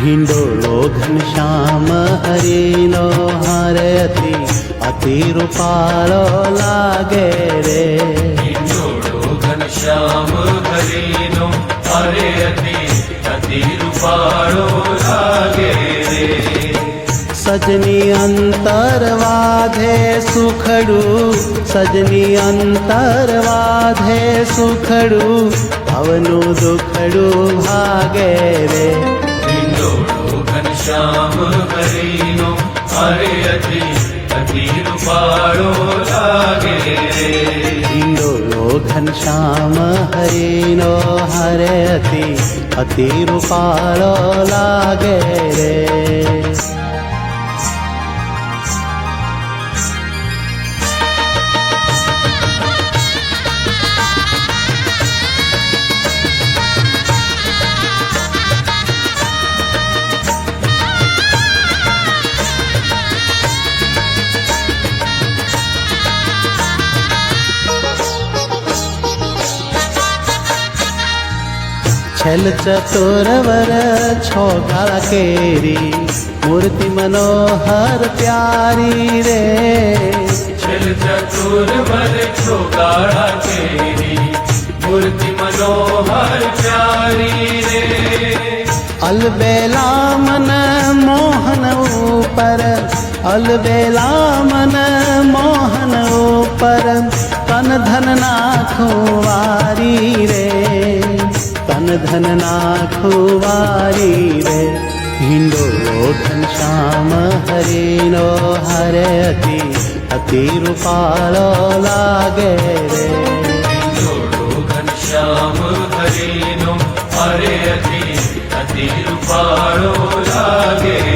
ઢીંડોળો ઘનશ્યામ હરિનો હરે અતિ અતિ રૂપાળો લાગે રે જોડો ઘનશ્યામ હરિનો હરે અતિ અતિ રૂપાળો લાગે રે સજની અંતર વાધે સુખડું સજની અંતર વાધે સુખડું ભવનું દુખડું ભાગે રે ઘનશ્યામ હરિનો, હરે અતિ અતિ રૂપાળો લાગે. હિંડોળો ઘનશ્યામ હરિનો, હરે અતિ અતિ રૂપાળો લાગે રે. छल चतुरवर छोगा केरी मूर्ति मनोहर प्यारी रे। छल चतुरवर छोगा केरी मूर्ति मनोहर प्यारी रे। अलबेला मन मोहन ऊपर अलबेला मन मोहन ऊपर तन धन ना वार ધન નાખું વારી રે હિંડોળો ઘનશ્યામ હરિનો હરે અતિ અતિ રૂપાળો લાગે રે ઘન શ્યામ હરિનો હરે અતિ અતિ રૂપાળો લાગે